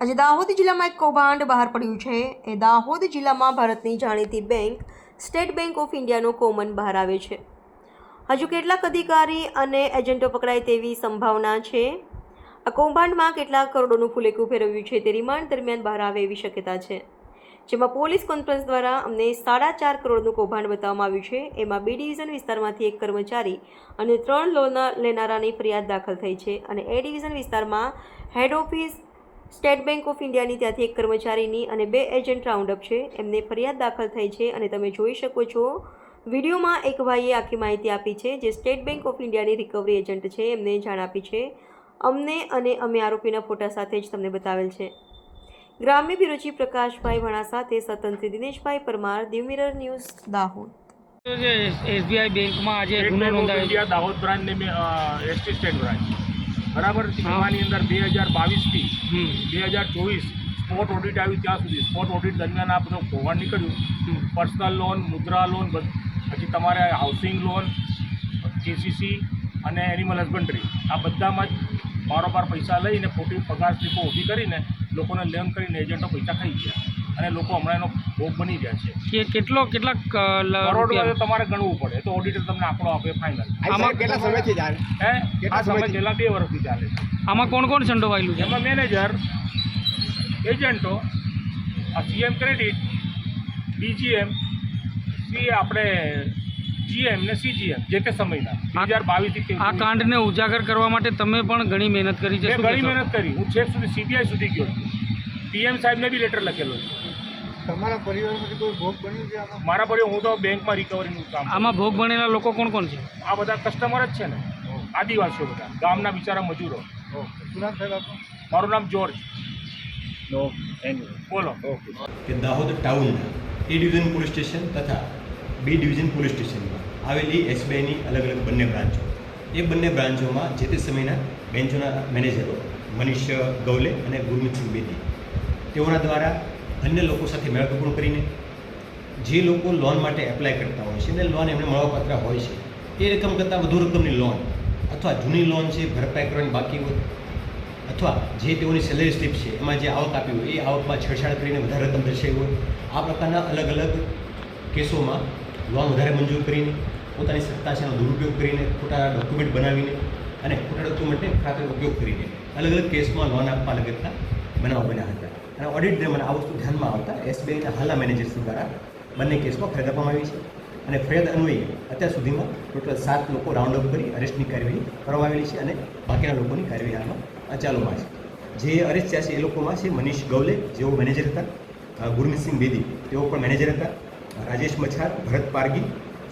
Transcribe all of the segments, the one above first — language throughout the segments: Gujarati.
આજે દાહોદ જિલ્લામાં એક કૌભાંડ બહાર પડ્યું છે. એ દાહોદ જિલ્લામાં ભારતની જાણીતી બેંક, સ્ટેટ બેંક ઓફ ઇન્ડિયાનો કોમન બહાર આવે છે. હજુ કેટલાક અધિકારી અને એજન્ટો પકડાય તેવી સંભાવના છે. આ કૌભાંડમાં કેટલાક કરોડોનું ફુલેકું ફેરવ્યું છે તે રિમાન્ડ દરમિયાન બહાર આવે એવી શક્યતા છે. જેમાં પોલીસ કોન્ફરન્સ દ્વારા અમને સાડા ચાર કરોડનું કૌભાંડ બતાવવામાં આવ્યું છે. એમાં બી ડિવિઝન વિસ્તારમાંથી એક કર્મચારી અને ત્રણ લોન લેનારાની ફરિયાદ દાખલ થઈ છે અને એ ડિવિઝન વિસ્તારમાં head office state bank of ઇન્ડિયાની ત્યાંથી એક કર્મચારીની અને બે એજન્ટ રાઉન્ડઅપ છે. એમને ફરિયાદ દાખલ થઈ છે અને તમે જોઈ શકો છો વિડીયોમાં એક ભાઈએ આખી માહિતી આપી છે જે સ્ટેટ બેંક ઓફ ઇન્ડિયાની રિકવરી એજન્ટ છે. એમને જાણ આપી છે. અમને અને અમે આરોપીના ફોટા સાથે જ તમને બતાવેલ છે. ગ્રામ્ય બ્યુરો પ્રકાશભાઈ વણા સાથે સ્વતંત્ર દિનેશભાઈ પરમાર દીવ ન્યૂઝ દાહોદ. એસબીઆઈ બેંકમાં આજે ગુનો નોંધાયો દાહોદ બ્રાન્ચ ને એસટી સ્ટેટ બ્રાન્ચ. બરાબર? સીમાની અંદર બે હજાર બાવીસથી બે હજાર ચોવીસ સ્પોટ ઓડિટ આવ્યું ત્યાં સુધી. સ્પોટ ઓડિટ દરમિયાન આ બધું કૌભાંડ નીકળ્યું. પર્સનલ લોન મુદ્રા લોન પછી તમારે હાઉસિંગ લોન કેસીસી અને એનિમલ હસબન્ડરી આ બધામાં જ બારોબાર પૈસા લઈને ખોટી પગાર સ્લીપો ઊભી કરીને લોકોને લોન કરીને એજન્ટો પૈસા ખાઈ ગયા. અને લોકો હમણાં એનો ભોગ બની ગયા છે. કે કેટલો કેટલાક કરોડો તમારે ગણવું પડે. તો ઓડિટર તમને આંકડો આપે ફાઇનલ આમાં કેટલા સમયથી ચાલે? હે? કેટલા આ સમય? છેલ્લા બે વર્ષથી ચાલે આમાં કોણ કોણ સંડોવાયેલું છે? એમાં મેનેજર એજન્ટો આ સીએમ ક્રેડિટ બીજીએમ સી આપણે જીએમ ને સીજીએમ જે તે સમયના. બે હજાર બાવીસથી આ કાંડને ઉજાગર કરવા માટે તમે પણ ઘણી મહેનત કરી છે. ઘણી મહેનત કરી. હું છેક સુધી સીબીઆઈ સુધી ગયો છું. પીએમ સાહેબને બી લેટર લખેલો છે. તમારા પરિવારમાંથી કોઈ ભોગ બન્યું છે આમાં? મારા પરિવાર હું તો બેંકમાં રિકવરીનું કામ આમાં ભોગ બનેલા લોકો કોણ કોણ છે? આ બધા કસ્ટમર જ છે ને. આદિવાસીઓ બધા. ગામના બિચારા મજૂરો. શું નામ સાહેબ આપનું? મારું નામ જોર્જ બોલો. ઓકે કે દાહોદ ટાઉનના એ ડિવિઝન પોલીસ સ્ટેશન તથા બી ડિવિઝન પોલીસ સ્ટેશનમાં આવેલી એસબીઆઈની અલગ અલગ બંને બ્રાન્ચો. એ બંને બ્રાન્ચોમાં જે તે સમયના બેન્ચોના મેનેજરો મનીષ ગૌલે અને ગુરમીતસિંહ બેદી. તેઓના દ્વારા અન્ય લોકો સાથે મેળાપૂર્ણ કરીને જે લોકો લોન માટે એપ્લાય કરતા હોય છે, અને લોન એમને મળવાપાત્ર હોય છે, એ રકમ કરતાં વધુ રકમની લોન અથવા જૂની લોન છે, ભરપાઈ કરવાની બાકી હોય, અથવા જે તેઓની સેલેરી સ્લીપ છે, એમાં જે આવક આપી હોય, એ આવકમાં છેડછાડ કરીને વધારે રકમ દર્શાવી હોય, આ પ્રકારના અલગ અલગ કેસોમાં લોન વધારે મંજૂર કરીને, પોતાની સત્તા છે એનો દુરુપયોગ કરીને, ખોટા ડોક્યુમેન્ટ બનાવીને, અને ખોટા ડોક્યુમેન્ટને ખાતર ઉપયોગ કરીને અલગ અલગ કેસમાં લોન આપવા લગતા બનાવ બન્યા હતા. અને ઓડિટ દરમિયાન આ વસ્તુ ધ્યાનમાં આવતા એસબીઆઈના હાલના મેનેજર્સ દ્વારા બંને કેસમાં ફરિયાદ આપવામાં આવી છે. અને ફરિયાદ અન્વયે અત્યાર સુધીમાં ટોટલ સાત લોકો રાઉન્ડ અપ કરી અરેસ્ટની કાર્યવાહી કરવામાં આવેલી છે અને બાકીના લોકોની કાર્યવાહી હાલમાં ચાલુમાં છે. જે અરેસ્ટ થયા છે એ લોકોમાં છે મનીષ ગૌલે, જેઓ મેનેજર હતા. ગુરમીતસિંહ બેદી, તેઓ પણ મેનેજર હતા. રાજેશ મછાર, ભરત પારગી,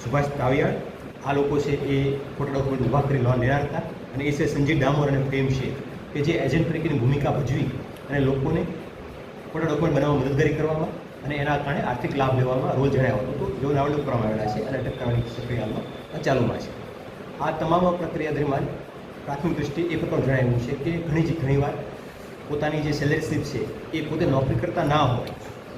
સુભાષ તાવિયાળ આ લોકો છે એ ખોટા ડોક્યુમેન્ટ ઊભા કરી લોન લેનાર હતા. અને એ છે સંજય ડામોર અને પ્રેમ શેખ, કે જે એજન્ટ તરીકેની ભૂમિકા ભજવી અને લોકોને ખોટા ડોક્યુમેન્ટ બનાવવામાં મદદગારી કરવામાં અને એના કારણે આર્થિક લાભ લેવામાં રોલ જણાવ્યો હતો. તો જેઓ રાઉન્ડ કરવામાં આવેલા છે અને અટક કરવાની પ્રક્રિયામાં ચાલુમાં છે. આ તમામ પ્રક્રિયા દરમિયાન પ્રાથમિક દૃષ્ટિએ એ પણ જણાવ્યું છે કે ઘણી જ ઘણીવાર પોતાની જે સેલરી છે એ પોતે નોકરી કરતા ના હોય.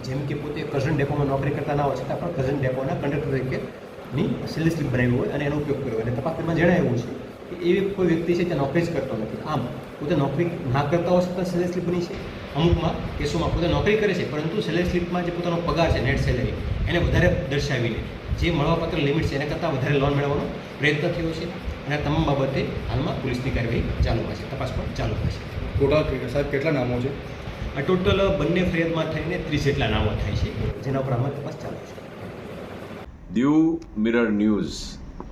જેમ કે પોતે કઝન ડેપોમાં નોકરી કરતા ના હોય છતાં પણ કઝન ડેપોના કંડક્ટર તરીકેની સેલરી સ્લીપ બનાવી હોય અને એનો ઉપયોગ કર્યો અને તપાસ દરમિયાન જણાવ્યું છે કે એવી કોઈ વ્યક્તિ છે તે નોકરી જ કરતો નથી. આમ, પોતે નોકરી ના કરતા હોય છતાં સેલરી બની છે? અમુકમાં કેસોમાં પોતે નોકરી કરે છે પરંતુ સેલેરી સ્લિપમાં જે પોતાનો પગાર છે નેટ સેલેરી એને વધારે દર્શાવીને જે મળવાપાત્ર લિમિટ છે એના કરતાં વધારે લોન મેળવવાનો પ્રયત્ન થયો છે અને તમામ બાબતે હાલમાં પોલીસની કાર્યવાહી ચાલુમાં છે તપાસ પણ ચાલુમાં છે. ટોટલ સાહેબ કેટલા નામો છે? આ ટોટલ બંને ફરિયાદમાં થઈને ત્રીસ જેટલા નામો થાય છે જેના ઉપર આમાં તપાસ ચાલુ છે. Diu mirror news.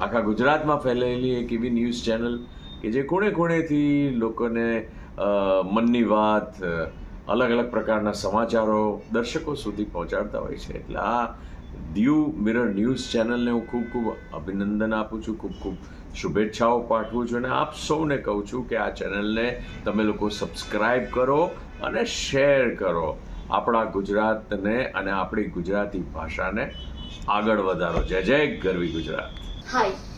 આખા ગુજરાતમાં ફેલાયેલી એક એવી ન્યૂઝ ચેનલ કે જે ખૂણે ખૂણેથી લોકોને મનની વાત અલગ અલગ પ્રકારના સમાચારો દર્શકો સુધી પહોંચાડતા હોય છે. એટલે આ દીવ મિરર ન્યૂઝ ચેનલને હું ખૂબ ખૂબ અભિનંદન આપું છું. ખૂબ ખૂબ શુભેચ્છાઓ પાઠવું છું અને આપ સૌને કહું છું કે આ ચેનલને તમે લોકો સબસ્ક્રાઈબ કરો અને શેર કરો આપણા ગુજરાતને અને આપણી ગુજરાતી ભાષાને આગળ વધારો. જય જય ગરવી ગુજરાત. હાય